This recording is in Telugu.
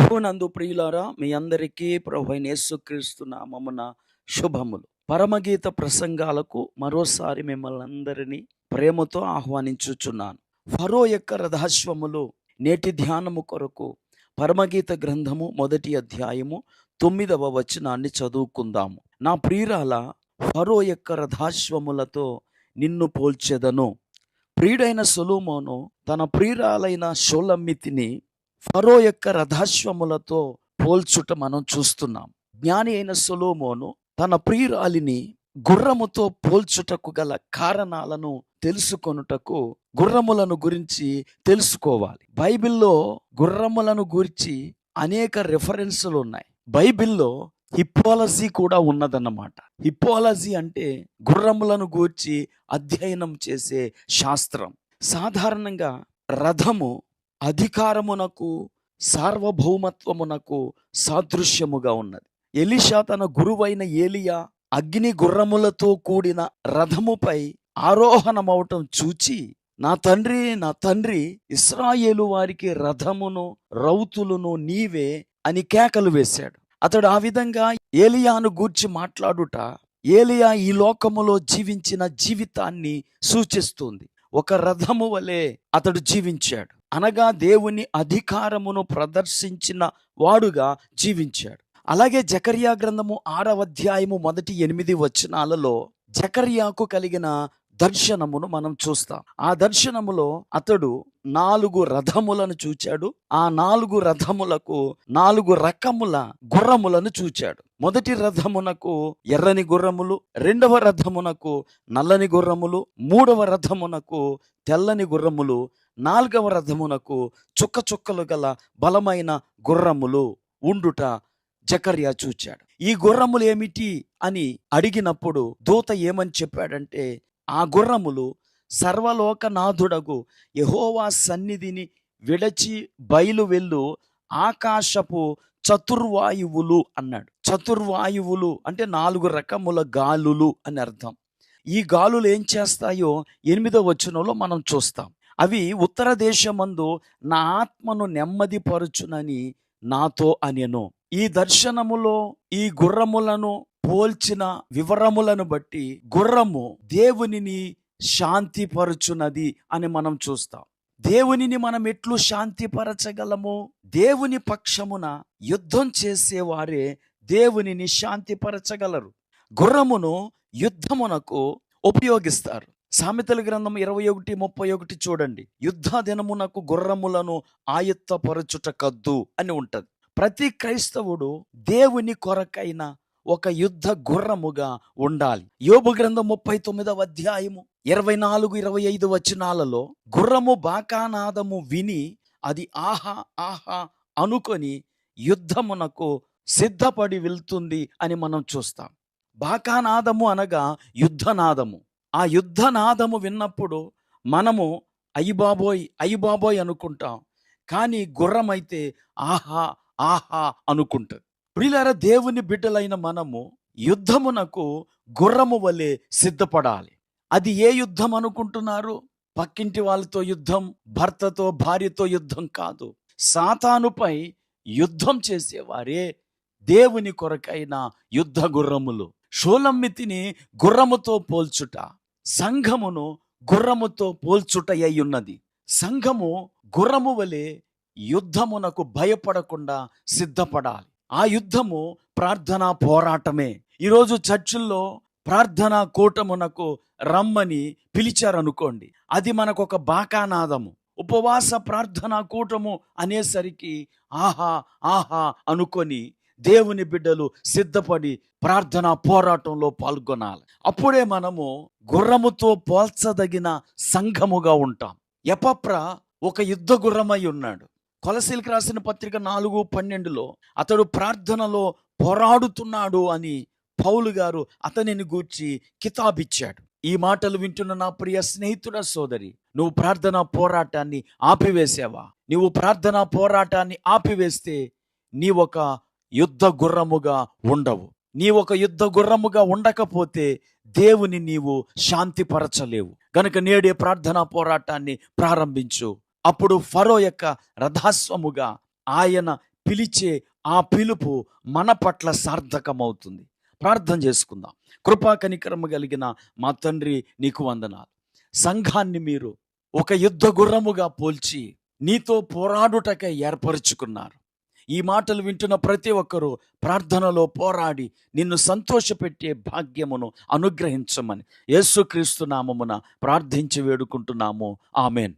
నందు ప్రియులారా మీ అందరికీ ప్రభు యేసుక్రీస్తు నామమున శుభములు. పరమగీత ప్రసంగాలకు మరోసారి మిమ్మల్ని అందరినీ ప్రేమతో ఆహ్వానించుచున్నాను. ఫరో యొక్క రథాశ్వములు నేటి ధ్యానము కొరకు పరమగీత గ్రంథము మొదటి అధ్యాయము తొమ్మిదవ వచనాన్ని చదువుకుందాము. నా ప్రియురాల ఫరో యొక్క రథాశ్వములతో నిన్ను పోల్చెదను. ప్రియుడైన సొలోమోను తన ప్రియురాలైన షోలమ్మితిని ఫరో యొక్క రథాశ్వములతో పోల్చుట మనం చూస్తున్నాం. జ్ఞాని అయిన సొలోమోను తన ప్రియురాలిని గుర్రముతో పోల్చుటకు గల కారణాలను తెలుసుకొనుటకు గుర్రములను గురించి తెలుసుకోవాలి. బైబిల్లో గుర్రములను గురించి అనేక రెఫరెన్సులు ఉన్నాయి. బైబిల్లో హిప్పాలజీ కూడా ఉన్నదన్నమాట. హిప్పాలజీ అంటే గుర్రములను గూర్చి అధ్యయనం చేసే శాస్త్రం. సాధారణంగా రథము అధికారమునకు సార్వభౌమత్వమునకు సాదృశ్యముగా ఉన్నది. ఎలిషా తన గురువైన ఏలియా అగ్ని గుర్రములతో కూడిన రథముపై ఆరోహణమవటం చూచి నా తండ్రి నా తండ్రి ఇస్రాయేలు వారికి రథమును రౌతులను నీవే అని కేకలు వేశాడు. అతడు ఆ విధంగా ఏలియాను గూర్చి మాట్లాడుట ఏలియా ఈ లోకములో జీవించిన జీవితాన్ని సూచిస్తుంది. ఒక రథము వలె అతడు జీవించాడు. అనగా దేవుని అధికారమును ప్రదర్శించిన వాడుగా జీవించాడు. అలాగే జకర్యా గ్రంథము ఆరవ అధ్యాయము మొదటి ఎనిమిది వచనాలలో జకర్యాకు కలిగిన దర్శనమును మనం చూస్తాం. ఆ దర్శనములో అతడు నాలుగు రథములను చూచాడు. ఆ నాలుగు రథములకు నాలుగు రకముల గుర్రములను చూచాడు. మొదటి రథమునకు ఎర్రని గుర్రములు రెండవ రథమునకు నల్లని గుర్రములు మూడవ రథమునకు తెల్లని గుర్రములు నాలుగవ రథమునకు చుక్క చుక్కలు గల బలమైన గుర్రములు ఉండుట జకర్యా చూచాడు. ఈ గుర్రములు ఏమిటి అని అడిగినప్పుడు దూత ఏమని చెప్పాడంటే ఆ గుర్రములు సర్వలోకనాథుడగు. యహోవా సన్నిధిని విడచి బయలు వెళ్ళు. ఆకాశపు చతుర్వాయువులు అన్నాడు. చతుర్వాయువులు అంటే నాలుగు రకముల గాలులు అని అర్థం. ఈ గాలులు ఏం చేస్తాయో ఎనిమిదో వచనంలో మనం చూస్తాం. అవి ఉత్తర దేశమందు నా ఆత్మను నెమ్మదిపరుచునని నాతో అనెను. ఈ దర్శనములో ఈ గుర్రములను పోల్చిన వివరములను బట్టి గుర్రము దేవునిని శాంతిపరచునది అని మనం చూస్తాం. దేవునిని మనం ఎట్లు శాంతిపరచగలము? దేవుని పక్షమున యుద్ధం చేసేవారే దేవునిని శాంతిపరచగలరు. గుర్రమును యుద్ధమునకు ఉపయోగిస్తారు. సామెతల గ్రంథం ఇరవై ఒకటి ముప్పై ఒకటి చూడండి. యుద్ధ దినమునకు గుర్రములను ఆయుత్తపరచుట కద్దు అని ఉంటది. ప్రతి క్రైస్తవుడు దేవుని కొరకైన ఒక యుద్ధ గుర్రముగా ఉండాలి. యోబు గ్రంథం ముప్పై తొమ్మిదవ అధ్యాయము ఇరవై నాలుగు ఇరవై ఐదు వచనాలలో గుర్రము బాకానాదము విని అది ఆహా ఆహా అనుకొని యుద్ధమునకు సిద్ధపడి వెళ్తుంది అని మనం చూస్తాం. బాకానాదము అనగా యుద్ధనాదము. ఆ యుద్ధనాదము విన్నప్పుడు మనము అయ్యబాబోయ్ అయ్యబాబోయ్ అనుకుంటాం. కానీ గుర్రం అయితే ఆహా ఆహా అనుకుంటుంది. ప్రియులార దేవుని బిడ్డలైన మనము యుద్ధమునకు గుర్రము వలె సిద్ధపడాలి. అది ఏ యుద్ధం అనుకుంటున్నారు? పక్కింటి వాళ్ళతో యుద్ధం భర్తతో భార్యతో యుద్ధం కాదు. సాతానుపై యుద్ధం చేసేవారే దేవుని కొరకైన యుద్ధ గుర్రములు. షోలమ్మితిని గుర్రముతో పోల్చుట సంఘమును గుర్రముతో పోల్చుట ఉన్నది సంఘము గుర్రము వలె యుద్ధమునకు భయపడకుండా సిద్ధపడాలి. ఆ యుద్ధము ప్రార్థనా పోరాటమే. ఈరోజు చర్చిల్లో ప్రార్థనా కూటమునకు రమ్మని పిలిచారనుకోండి. అది మనకు ఒక బాకానాదము. ఉపవాస ప్రార్థనా కూటము అనేసరికి ఆహా ఆహా అనుకొని దేవుని బిడ్డలు సిద్ధపడి ప్రార్థన పోరాటంలో పాల్గొనాలి. అప్పుడే మనము గుర్రముతో పోల్చదగిన సంఘముగా ఉంటాం. ఎపప్ర ఒక యుద్ధ గుర్రమై ఉన్నాడు. కొలసీలకు రాసిన పత్రిక నాలుగు పన్నెండులో అతడు ప్రార్థనలో పోరాడుతున్నాడు అని పౌలు గారు అతనిని గూర్చి కితాబిచ్చాడు. ఈ మాటలు వింటున్న నా ప్రియ స్నేహితుడ సోదరి నువ్వు ప్రార్థనా పోరాటాన్ని ఆపివేసావా? నువ్వు ప్రార్థనా పోరాటాన్ని ఆపివేస్తే నీ ఒక యుద్ధ గుర్రముగా ఉండవు. నీ ఒక యుద్ధ గుర్రముగా ఉండకపోతే దేవుని నీవు శాంతిపరచలేవు. గనుక నేడే ప్రార్థనా పోరాటాన్ని ప్రారంభించు. అప్పుడు ఫరో యొక్క రథాస్వముగా ఆయన పిలిచే ఆ పిలుపు మన పట్ల సార్థకమవుతుంది. ప్రార్థన చేసుకుందాం. కృపా కనికరము కలిగిన మా తండ్రి నీకు వందనాలు. సంఘాన్ని మీరు ఒక యుద్ధ గుర్రముగా పోల్చి నీతో పోరాడుటకై ఏర్పరుచుకున్నారు. ఈ మాటలు వింటున్న ప్రతి ఒక్కరూ ప్రార్థనలో పోరాడి నిన్ను సంతోషపెట్టే భాగ్యమును అనుగ్రహించమని యేసుక్రీస్తు నామమున ప్రార్థించి వేడుకుంటున్నాము. ఆమెన్.